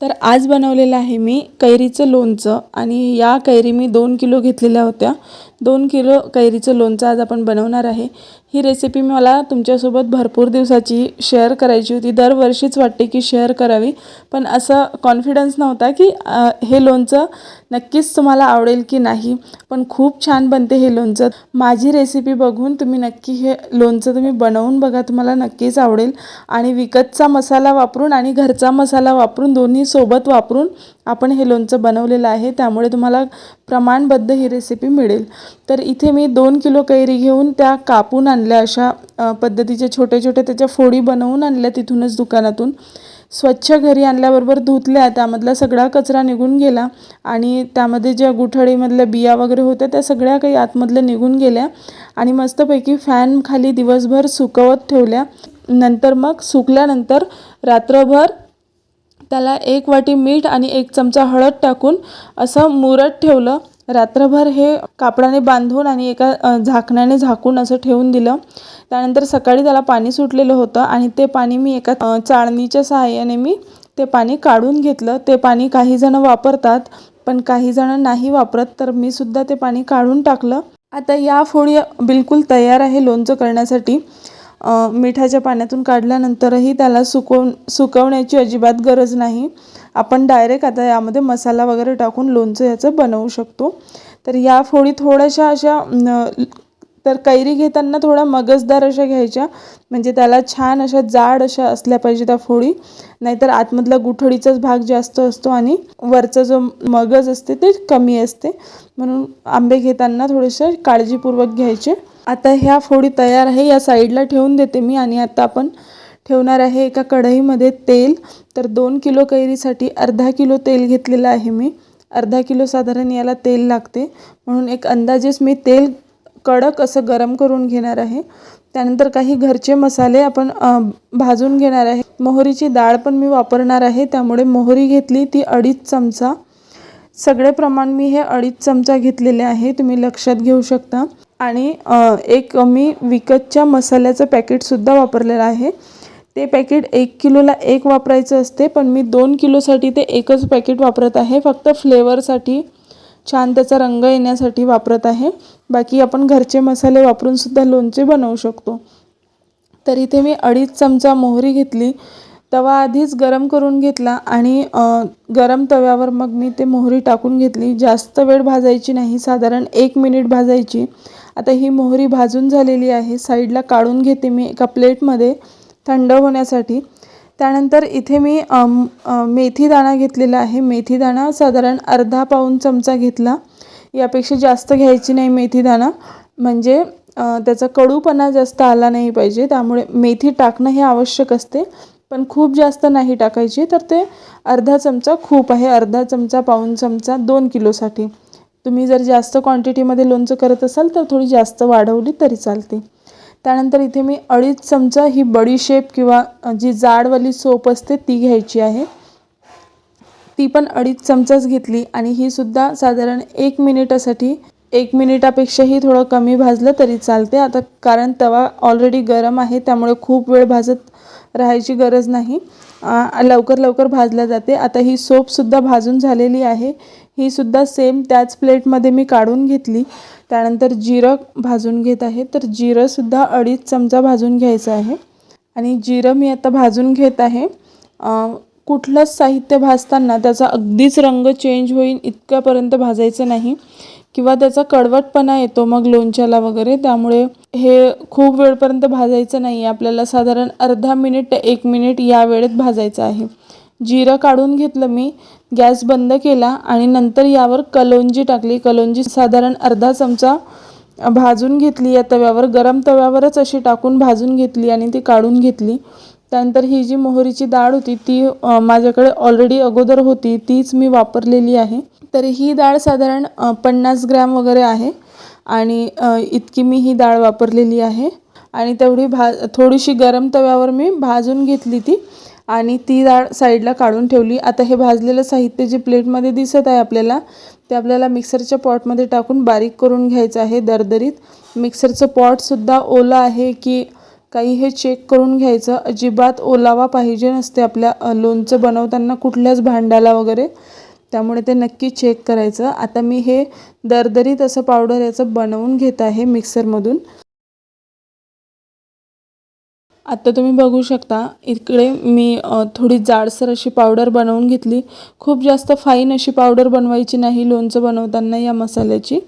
तर आज बनवलेलं आहे मी कैरीचं लोणचं आणि या कैरी मी दोन किलो घेतलेल्या होत्या. दोन किलो कैरीचं लोणचं आज आपण बनवणार आहे. ही रेसिपी मला तुमच्यासोबत भरपूर दिवसाची शेअर करायची होती. दरवर्षीच वाटते की शेअर करावी. पण असं कॉन्फिडन्स नव्हता की हे लोणचं नक्कीच तुम्हाला आवडेल की नाही. पण खूप छान बनते हे लोणचं. माझी रेसिपी बघून तुम्ही नक्की हे लोणचं तुम्ही बनवून बघा. तुम्हाला नक्कीच आवडेल. आणि विकतचा मसाला वापरून आणि घरचा मसाला वापरून दोन्ही सोबत वापरून आपण हे लोणचं बनवलेलं आहे त्यामुळे तुम्हाला प्रमाणबद्ध ही रेसिपी मिळेल. तर इथे मी दोन किलो कैरी घेऊन त्या कापून आणल्या अशा पद्धतीचे छोटे छोटे त्याच्या फोडी बनवून आणल्या तिथूनच दुकानातून. स्वच्छ घरी आणल्याबरोबर धुतल्या त्यामधला सगळा कचरा निघून गेला आणि त्यामध्ये ज्या गुठळीमधल्या बिया वगैरे होत्या त्या सगळ्या काही आतमधल्या निघून गेल्या आणि मस्तपैकी फॅन खाली दिवसभर सुकवत ठेवल्या. नंतर मग सुकल्यानंतर रात्रभर त्याला एक वाटी मीठ आणि एक चमचा हळद टाकून असं मुरत ठेवलं. रात्रभर हे कापडाने बांधून आणि एका झाकण्याने झाकून असं ठेवून दिलं. त्यानंतर सकाळी त्याला पाणी सुटलेलं होतं आणि ते पाणी मी एका चाळणीच्या सहाय्याने मी ते पाणी काढून घेतलं. ते पाणी काही जण वापरतात पण काही जण नाही वापरत तर मी सुद्धा ते पाणी काढून टाकलं. आता या फोडी बिलकुल तयार आहे लोणचं करण्यासाठी. मिठाच्या पाण्यातून काढल्यानंतरही त्याला सुकवून सुकवण्याची अजिबात गरज नाही. आपण डायरेक्ट आता यामध्ये मसाला वगैरे टाकून लोणचं याचं बनवू शकतो. तर या फोडी थोड्याशा अशा तर कैरी घेताना थोड्या मगजदार अशा घ्यायच्या. म्हणजे त्याला छान अशा जाड अशा असल्या पाहिजे त्या फोडी. नाहीतर आतमधला गुठळीचाच भाग जास्त असतो आणि वरचा जो मगज असते ते कमी असते. म्हणून आंबे घेताना थोडेसे काळजीपूर्वक घ्यायचे. आता ह्या फोडी तयार आहे या साईडला ठेवून देते मी आणि आता आपण ठेवणार आहे एका कढईमध्ये तेल. तर दोन किलो कैरीसाठी अर्धा किलो तेल घेतलेलं आहे मी. अर्धा किलो साधारण याला तेल लागते. म्हणून एक अंदाजेच मी तेल कडक असं गरम करून घेणार आहे. त्यानंतर काही घरचे मसाले आपण भाजून घेणार आहे. मोहरीची डाळ पण मी वापरणार आहे. त्यामुळे मोहरी घेतली ती अडीच चमचा. सगळे प्रमाण मी हे अडीच चमचा घेतलेले आहे. तुम्ही लक्षात घेऊ शकता. आणि एक मी विकतच्या मसाल्याचं पॅकेटसुद्धा वापरलेलं आहे. ते पॅकेट एक किलोला एक वापरायचं असते पण मी दोन किलोसाठी ते एकच पॅकेट वापरत आहे. फक्त फ्लेवरसाठी छान त्याचा रंग येण्यासाठी वापरत आहे. बाकी आपण घरचे मसाले वापरून सुद्धा लोणचे बनवू शकतो. तर इथे मी अडीच चमचा मोहरी घेतली. तवा आधीच गरम करून घेतला आणि गरम तव्यावर मग मी ते मोहरी टाकून घेतली. जास्त वेळ भाजायची नाही साधारण एक मिनिट भाजायची. आता ही मोहरी भाजून झालेली आहे. साईडला काढून घेते मी एका प्लेटमध्ये थंड होण्यासाठी. त्यानंतर इथे मी मेथी दाणा घेतलेला आहे. मेथी दाणा साधारण अर्धा पाऊण चमचा घेतला. यापेक्षा जास्त घ्यायची नाही मेथी दाणा. म्हणजे त्याचा कडूपणा जास्त आला नाही पाहिजे. त्यामुळे मेथी टाकणं हे आवश्यक असते. पण खूप जास्त नाही टाकायची. तर ते अर्धा चमचा खूप आहे. अर्धा चमचा पाऊण चमचा दोन किलोसाठी. तुम्ही जर जास्त क्वांटिटीमध्ये लोणचं करत असाल तर थोडी जास्त वाढवली तरी चालते. त्यानंतर इथे मी अडीच चमचा ही बडीशेप किंवा जी जाडवाली सोप असते ती घ्यायची आहे. ती पण अडीच चमचाच घेतली आणि ही सुद्धा साधारण एक मिनिटासाठी एक मिनिटापेक्षाही थोडं कमी भाजलं तरी चालते. आता कारण तवा ऑलरेडी गरम आहे त्यामुळे खूप वेळ भाजत राहायची गरज नाही. लवकर लवकर भाजल्या जाते. आता ही सोपसुद्धा भाजून झालेली आहे. ही सुद्धा सेम त्याच प्लेटमध्ये मी काढून घेतली. त्यानंतर जिरं भाजून घेत आहे. तर जिरंसुद्धा अडीच चमचा भाजून घ्यायचं आहे. आणि जिरं मी आता भाजून घेत आहे. कुठलंच साहित्य भाजताना त्याचा अगदीच रंग चेंज होईल इतक्यापर्यंत भाजायचं नाही. किंवा त्याचा कडवटपणा येतो मग लोणच्याला वगैरे त्यामुळे हे खूप वेळपर्यंत भाजायचं नाही. आहे आपल्याला साधारण अर्धा मिनिट ते एक मिनिट या वेळेत भाजायचं आहे. जिरं काढून घेतलं मी गॅस बंद केला आणि नंतर यावर कलोंजी टाकली. कलोंजी साधारण अर्धा चमचा भाजून घेतली. या तव्यावर गरम तव्यावरच अशी टाकून भाजून घेतली आणि ती काढून घेतली. त्यानंतर ही जी मोहरीची डाळ होती ती माझ्याकडे ऑलरेडी अगोदर होती तीच मी वापरलेली आहे. तर ही डाळ साधारण पन्नास ग्रॅम वगैरे आहे आणि इतकी मी ही डाळ वापरलेली आहे. आणि तेवढी भा थोडीशी गरम तव्यावर मी भाजून घेतली ती आणि ती डाळ साईडला काढून ठेवली. आता हे भाजलेलं साहित्य जे प्लेटमध्ये दिसत आहे आपल्याला ते आपल्याला मिक्सरच्या पॉटमध्ये टाकून बारीक करून घ्यायचं आहे दरदरीत. मिक्सरचं पॉटसुद्धा ओलं आहे की काही हे चेक करून घ्यायचं. अजिबात ओलावा पाहिजे नसते आपल्या लोणचं बनवताना कुठल्याच भांड्याला वगैरे. त्यामुळे ते नक्की चेक करायचं. आता मी हे दरदरीत असं पावडर याचं बनवून घेत आहे मिक्सरमधून आता तुम्ही बघू शकता इकडे मी थोडी जाडसर अशी पावडर बनवून घेतली. खूप जास्त फाईन अशी पावडर बनवायची नाही लोणचं बनवताना या मसाल्याची.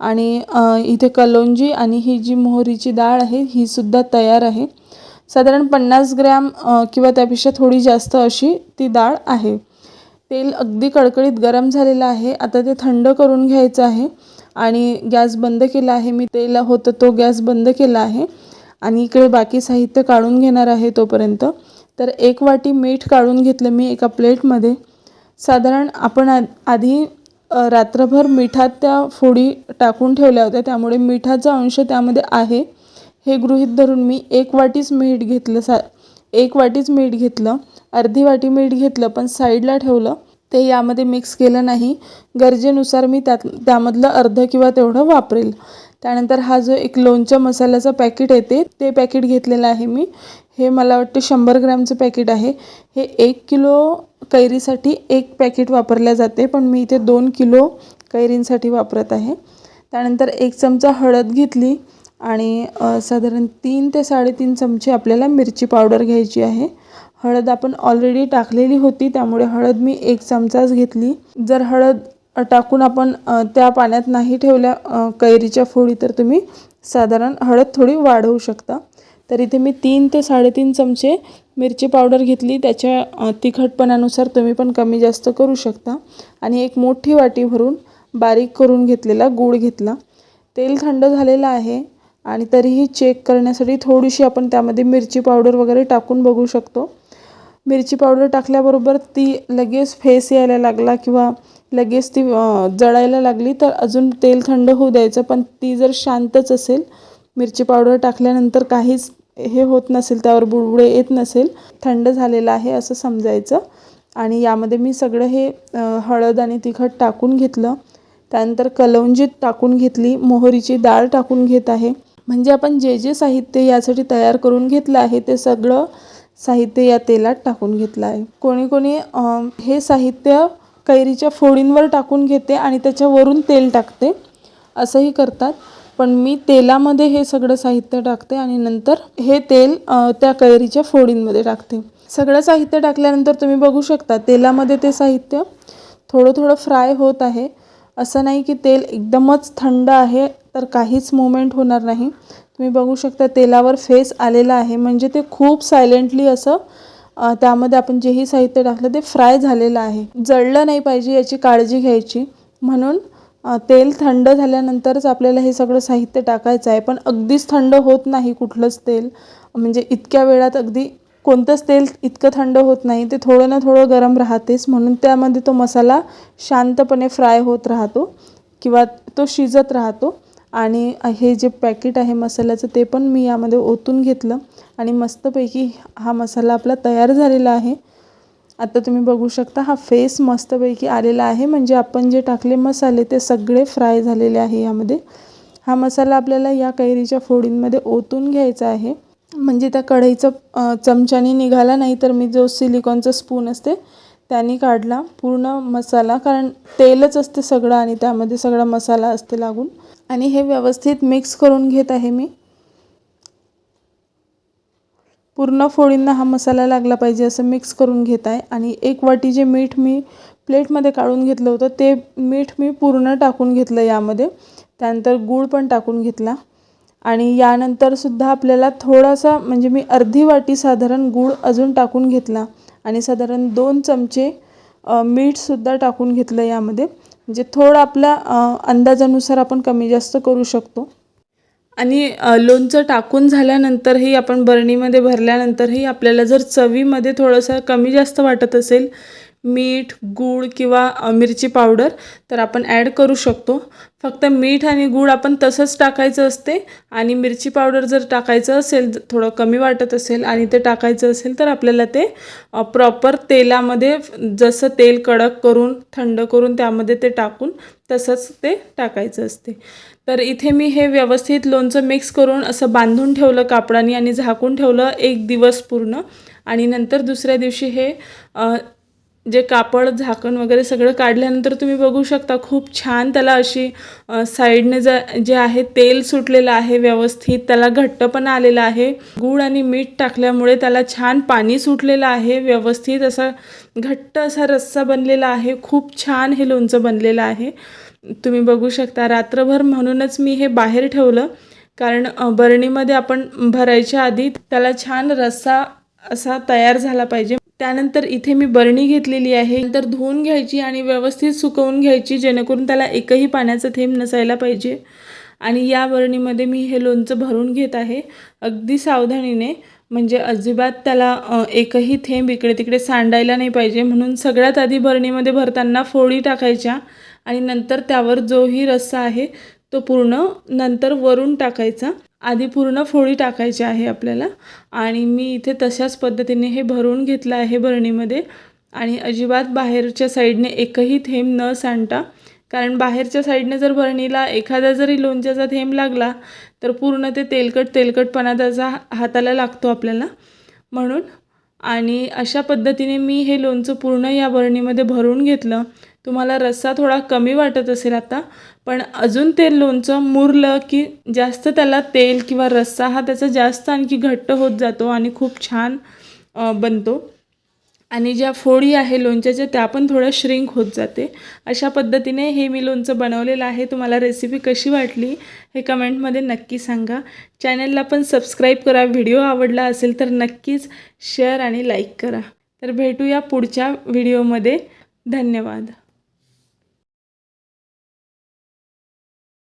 आणि इथे कलोंजी आणि ही जी मोहरीची डाळ आहे ही सुद्धा तयार आहे. साधारण पन्नास ग्रॅम किंवा त्यापेक्षा थोडी जास्त अशी ती डाळ आहे. तेल अगदी कडकडीत गरम झालेलं आहे. आता ते थंड करून घ्यायचं आहे आणि गॅस बंद केला आहे. मी तेल होतं तो गॅस बंद केला आहे आणि इकडे बाकी साहित्य काढून घेणार आहे तोपर्यंत. तर एक वाटी मीठ काढून घेतलं मी एका प्लेटमध्ये. साधारण आपण आ आधी रात्रभर मिठात त्या फोडी टाकून ठेवल्या होत्या. त्यामुळे मिठाचा अंश त्यामध्ये आहे. हे गृहीत धरून मी एक वाटीच मीठ घेतलं सा एक वाटीच मीठ घेतलं अर्धी वाटी मीठ घेतलं पण साईडला ठेवलं. ते यामध्ये मिक्स केलं नाही. गरजेनुसार मी त्यात त्यामधलं अर्ध किंवा तेवढं वापरेल. त्यानंतर हा जो एक लोणच्या मसाल्याचं पॅकेट येते ते पॅकेट घेतलेलं आहे मी. हे मला वाटते शंभर ग्रॅमचं पॅकेट आहे. हे एक किलो कैरीसाठी एक पॅकेट वापरल्या जाते पण मी इथे दोन किलो कैरींसाठी वापरत आहे. त्यानंतर एक चमचा हळद घेतली आणि साधारण तीन ते साडेतीन चमचे आपल्याला मिरची पावडर घ्यायची आहे. हळद आपण ऑलरेडी टाकलेली होती त्यामुळे हळद मी एक चमचाच घेतली. जर हळद टाकून आपण त्या पाण्यात नाही ठेवल्या कैरीच्या फोडी तर तुम्ही साधारण हळद थोडी वाढवू शकता. तर इथे मी तीन ते साडेतीन चमचे मिरची पावडर घेतली. त्याच्या तिखटपणानुसार तुम्ही पण कमी जास्त करू शकता. आणि एक मोठी वाटी भरून बारीक करून घेतलेला गूळ घेतला. तेल थंड झालेलं आहे आणि तरीही चेक करण्यासाठी थोडीशी आपण त्यामध्ये मिरची पावडर वगैरे टाकून बघू शकतो. मिरची पावडर टाकल्याबरोबर ती लगेच फेस यायला लागला किंवा लगेच ती जळायला लागली तर अजून तेल थंड होऊ द्यायचं पण ती जर शांतच असेल मिरची पावडर टाकल्यानंतर काहीच हे होत नसेल त्यावर बुडबुडे येत नसेल थंड झालेलं आहे असं समजायचं. आणि यामध्ये मी सगळं हे हळद आणि तिखट टाकून घेतलं. त्यानंतर कलौंजीत टाकून घेतली मोहरीची डाळ टाकून घेत आहे. म्हणजे आपण जे जे साहित्य यासाठी तयार करून घेतलं आहे ते सगळं साहित्य या तेलात टाकून घेतलं आहे. कोणी कोणी हे साहित्य कैरीच्या फोडींवर टाकून घेते आणि त्याच्यावरून तेल टाकते. असंही करतात. पण मी तेलामध्ये हे सगळं साहित्य टाकते आणि नंतर हे तेल त्या कैरीच्या फोडींमध्ये टाकते. सगळं साहित्य टाकल्यानंतर तुम्ही बघू शकता तेलामध्ये ते साहित्य थोडं थोडं फ्राय होत आहे. असं नाही की तेल एकदमच थंड आहे तर काहीच मुवमेंट होणार नाही. तुम्ही बघू शकता तेलावर फेस आलेला आहे. म्हणजे ते खूप सायलेंटली असं त्यामध्ये आपण जेही साहित्य टाकलं ते फ्राय झालेलं आहे. जळलं नाही पाहिजे याची काळजी घ्यायची. म्हणून तेल थंड झाल्यानंतरच आपल्याला हे सगळं साहित्य टाकायचं आहे. पण अगदीच थंड होत नाही कुठलंच तेल. म्हणजे इतक्या वेळात अगदी कोणतंच तेल इतकं थंड होत नाही. ते थोडं ना थोडं गरम राहतेच. म्हणून त्यामध्ये तो मसाला शांतपणे फ्राय होत राहतो. किंवा तो शिजत राहतो. आणि हे जे पॅकेट आहे मसाल्याचं ते पण मी यामध्ये ओतून घेतलं. आणि मस्तपैकी हा मसाला आपला तयार झालेला आहे. आता तुम्ही बघू शकता हा फेस मस्तपैकी आलेला आहे. म्हणजे आपण जे टाकले मसाले ते सगळे फ्राय झालेले आहे यामध्ये. हा मसाला आपल्याला या कैरीच्या फोडींमध्ये ओतून घ्यायचा आहे. म्हणजे त्या कढईचं चमच्याने निघाला नाही तर मी जो सिलिकॉनचा स्पून असते त्याने काढला पूर्ण मसाला. कारण तेलच असते सगळं आणि त्यामध्ये सगळा मसाला असते लागून. आणि हे व्यवस्थित मिक्स करून घेत आहे मी. पूर्ण फोडींना हा मसाला लागला पाहिजे असं मिक्स करून घेत आहे. आणि एक वाटी जे मीठ मी प्लेटमध्ये काढून घेतलं होतं ते मीठ मी पूर्ण टाकून घेतलं यामध्ये. त्यानंतर गूळ पण टाकून घेतला. आणि यानंतरसुद्धा आपल्याला थोडासा म्हणजे मी अर्धी वाटी साधारण गूळ अजून टाकून घेतला. आणि साधारण दोन चमचे मीठसुद्धा टाकून घेतलं यामध्ये. म्हणजे थोडं आपल्या अंदाजानुसार आपण कमी जास्त करू शकतो. आणि लोणचं टाकून झाल्यानंतरही आपण बरणीमध्ये भरल्यानंतरही आपल्याला जर चवीमध्ये थोडंसं कमी जास्त वाटत असेल मीठ गूळ किंवा मिरची पावडर तर आपण ॲड करू शकतो. फक्त मीठ आणि गूळ आपण तसंच टाकायचं असते आणि मिरची पावडर जर टाकायचं असेल थोडं कमी वाटत असेल आणि ते टाकायचं असेल तर आपल्याला ते प्रॉपर तेलामध्ये जसं तेल कडक करून थंड करून त्यामध्ये ते टाकून तसंच ते टाकायचं असते. तर इथे मी हे व्यवस्थित लोणचं मिक्स करून असं बांधून ठेवलं कापडाने आणि झाकून ठेवलं एक दिवस पूर्ण. आणि नंतर दुसऱ्या दिवशी हे जे कापड झाकण वगैरे सगळं काढल्यानंतर तुम्ही बघू शकता खूप छान त्याला अशी साईडने ज जे आहे तेल सुटलेलं आहे व्यवस्थित त्याला घट्टपणा आलेला आहे. गूळ आणि मीठ टाकल्यामुळे त्याला छान पाणी सुटलेलं आहे व्यवस्थित असा घट्ट असा रस्सा बनलेला आहे खूप छान हे लोणचं बनलेलं आहे. तुम्ही बघू शकता रात्रभर म्हणूनच मी हे बाहेर ठेवलं. कारण बरणीमध्ये आपण भरायच्या आधी त्याला छान रस्सा असा तयार झाला पाहिजे. त्यानंतर इथे मी बरणी घेतलेली आहे. नंतर धुवून घ्यायची आणि व्यवस्थित सुकवून घ्यायची जेणेकरून त्याला एकही पाण्याचा थेंब नसायला पाहिजे. आणि या बरणीमध्ये मी हे लोणचं भरून घेत आहे. अगदी सावधानीने म्हणजे अजिबात त्याला एकही थेंब इकडे तिकडे सांडायला नाही पाहिजे. म्हणून सगळ्यात आधी बरणीमध्ये भरताना फोडी टाकायच्या. आणि नंतर त्यावर जोही रस्सा आहे तो पूर्ण नंतर वरून टाकायचा. आधी पूर्ण फोडी टाकायची आहे आपल्याला. आणि मी इथे तशाच पद्धतीने हे भरून घेतलं आहे बरणीमध्ये. आणि अजिबात बाहेरच्या साईडने एकही थेंब न सांडता कारण बाहेरच्या साईडने जर बरणीला एखादा जरी लोणच्याचा थेंब लागला तर पूर्ण ते तेलकट तेलकटपणा त्याचा हाताला लागतो आपल्याला. म्हणून आणि अशा पद्धतीने मी हे लोणचं पूर्ण या बरणीमध्ये भरून घेतलं. तुम्हाला रस्सा थोडा कमी वाटत असेल आता पण अजून ते लोणचं मुरलं की जास्त त्याला तेल किंवा रस्सा हा त्याचा जास्त आणखी घट्ट होत जातो आणि खूप छान बनतो. आणि ज्या फोडी आहे लोणच्याच्या त्या पण थोड्या श्रिंक होत जाते. अशा पद्धतीने हे मी लोणचं बनवलेलं आहे. तुम्हाला रेसिपी कशी वाटली हे कमेंटमध्ये नक्की सांगा. चॅनलला पण सबस्क्राईब करा. व्हिडिओ आवडला असेल तर नक्कीच शेअर आणि लाईक करा. तर भेटूया पुढच्या व्हिडिओमध्ये धन्यवाद.